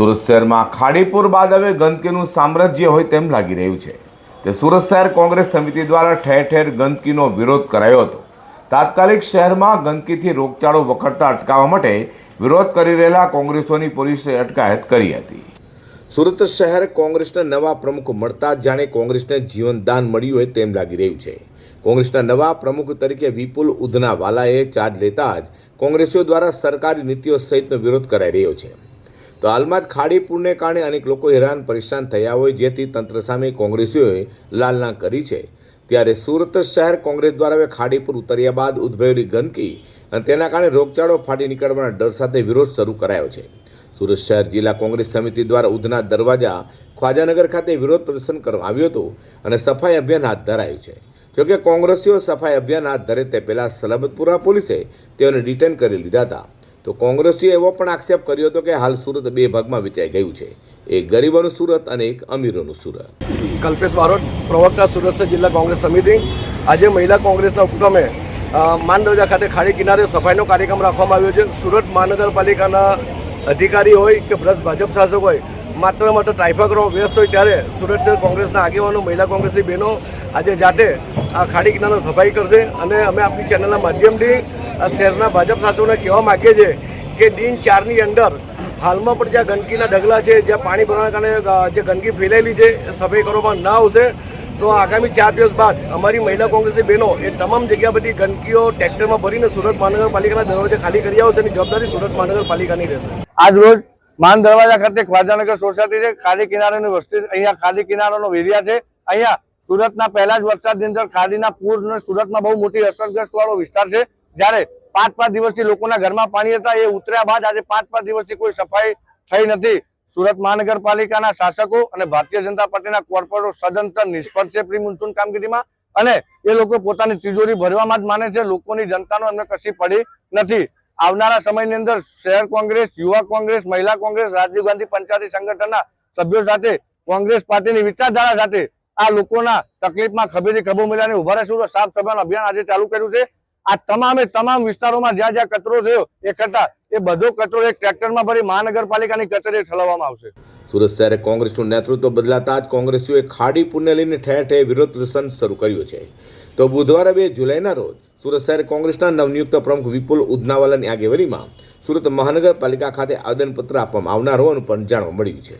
સુરત શહેરમાં ખાડીપુર બાદ હવે ગંદકીનું સામ્રાજ્ય હોય તેમ લાગી રહ્યું છે. તે સુરત શહેર કોંગ્રેસ સમિતિ દ્વારા ઠેર ઠેર ગંદકીનો વિરોધ કરાયો હતો. તાત્કાલિક શહેરમાં ગંદકીથી રોગચાળો વખડતા અટકાવવા માટે વિરોધ કરી રહેલા કોંગ્રેસોની પોલીસે અટકાયત કરી હતી. સુરત શહેર કોંગ્રેસના નવા પ્રમુખ મળતા જાણે કોંગ્રેસને જીવનદાન મળ્યું હોય તેમ લાગી રહ્યું છે. કોંગ્રેસના નવા પ્રમુખ તરીકે વિપુલ ઉધનાવાલાએ ચાર્જ લેતા જ કોંગ્રેસીઓ દ્વારા સરકારી નીતિઓ સહિતનો વિરોધ કરાઈ રહ્યો છે. તો હાલમાં જ ખાડીપુરને કારણે અનેક લોકો હેરાન, પરેશાન થયા હોય, જેથી તંત્ર સામે કોંગ્રેસીઓએ લાલના કરી છે. ત્યારે સુરત શહેર કોંગ્રેસ દ્વારા હવે ખાડીપુર ઉતર્યા બાદ ઉદ્ભવેલી ગંદકી અને તેના કારણે રોગચાળો ફાટી નીકળવાના ડર સાથે વિરોધ શરૂ કરાયો છે. સુરત શહેર જિલ્લા કોંગ્રેસ સમિતિ દ્વારા ઉધના દરવાજા ખ્વાજાનગર ખાતે વિરોધ પ્રદર્શન કરવામાં આવ્યું હતું અને સફાઈ અભિયાન હાથ ધરાયું છે. જોકે કોંગ્રેસીઓ સફાઈ અભિયાન હાથ ધરે તે પહેલાં સલબતપુરા પોલીસે તેઓને ડિટેન કરી લીધા હતા. તો કોંગ્રેસીએ એવો પણ આક્ષેપ કર્યો હતો કે હાલ સુરત બે ભાગમાં વેચાઈ ગયું છે. એક ગરીબોનું સુરત અને એક અમીરોનું સુરત. કલ્પેશ બારોટ, પ્રવક્તા સુરત જિલ્લા કોંગ્રેસ સમિતિ. આજે મહિલા કોંગ્રેસના ઉપક્રમે માંડવજા ખાતે ખાડી કિનારે સફાઈનો કાર્યક્રમ રાખવામાં આવ્યો છે. સુરત મહાનગરપાલિકાના અધિકારી હોય કે ભ્રષ્ટ ભાજપ શાસક હોય, માત્ર માત્ર ટ્રાફિકનો વ્યસ્ત હોય ત્યારે સુરત શહેર કોંગ્રેસના આગેવાનો, મહિલા કોંગ્રેસની બહેનો આજે જાતે આ ખાડી કિનારો સફાઈ કરશે. અને અમે આપણી ચેનલના માધ્યમથી આ શહેરના ભાજપ સાથોને કહેવા માગીએ છીએ કે દિન ચારની અંદર હાલમાં પણ જ્યાં ગંદકીના ઢગલા છે, જ્યાં પાણી ભરવાના કારણે જે ગંદકી ફેલાયેલી છે, એ સફાઈ કરવામાં ના આવશે. તો આગામી ચાર દિવસ બાદ અમારી મહિલા કોંગ્રેસની બહેનો એ તમામ જગ્યા બધી ગંદકીઓ ટ્રેક્ટરમાં ભરીને સુરત મહાનગરપાલિકાના દરવાજે ખાલી કરી આવશે એની જવાબદારી સુરત મહાનગરપાલિકાની રહેશે. આજ રોજ માન દરવાજા ખાતે ખ્વાજાનગર સોસાયટી છે ખાડી કિનારાની વસ્તી, અહીંયા ખાડી કિનારાનો એરિયા છે. અહીંયા સુરતના પહેલા જ વરસાદની અંદર ખાડીના પૂર અને સુરતમાં બહુ મોટી અસરગ્રસ્ત વાળો વિસ્તાર છે. જ્યારે પાંચ પાંચ દિવસથી લોકોના ઘરમાં પાણી હતા, એ ઉતર્યા બાદ આજે પાંચ પાંચ દિવસથી કોઈ સફાઈ થઈ નથી. સુરત મહાનગરપાલિકાના શાસકો અને ભારતીય જનતા પાર્ટીના કોર્પોરેટરો સદંતર નિષ્ફળ છે પ્રી મોન્સૂન કામગીરીમાં અને એ લોકો પોતાની તિજોરી ભરવામાં જ માને છે. લોકોની જનતાનો એમને કશી પડી નથી. આવનારા સમયની અંદર શહેર કોંગ્રેસ, યુવા કોંગ્રેસ, મહિલા કોંગ્રેસ, રાજીવ ગાંધી પંચાયતી સંગઠનના સભ્યો સાથે, કોંગ્રેસ પાર્ટીની વિચારધારા સાથે આ લોકોના તકલીફમાં ખભેથી ખભો મિલાને ઊભા રહેશું. સાફ સભાનું અભિયાન આજે ચાલુ કર્યું છે. આ તમામે તમામ વિસ્તારોમાં જ્યાં જ્યાં કચરો થયો એકઠા એ બધો કચરો એક ટ્રેક્ટરમાં ભરી મહાનગરપાલિકાની કચેરીએ ઠલવવામાં આવશે. સુરત શહેરે કોંગ્રેસનું નેતૃત્વ બદલાતા જ કોંગ્રેસીઓએ ખાડીપુરને લઈને ઠેર ઠેર વિરોધ પ્રદર્શન શરૂ કર્યું છે. તો બુધવારે બે જુલાઈના રોજ સુરત શહેર કોંગ્રેસના નવનિયુક્ત પ્રમુખ વિપુલ ઉદનાવાલાની આગેવાનીમાં સુરત મહાનગરપાલિકા ખાતે આવેદનપત્ર આપવામાં આવનાર હોવાનું પણ જાણવા મળ્યું છે.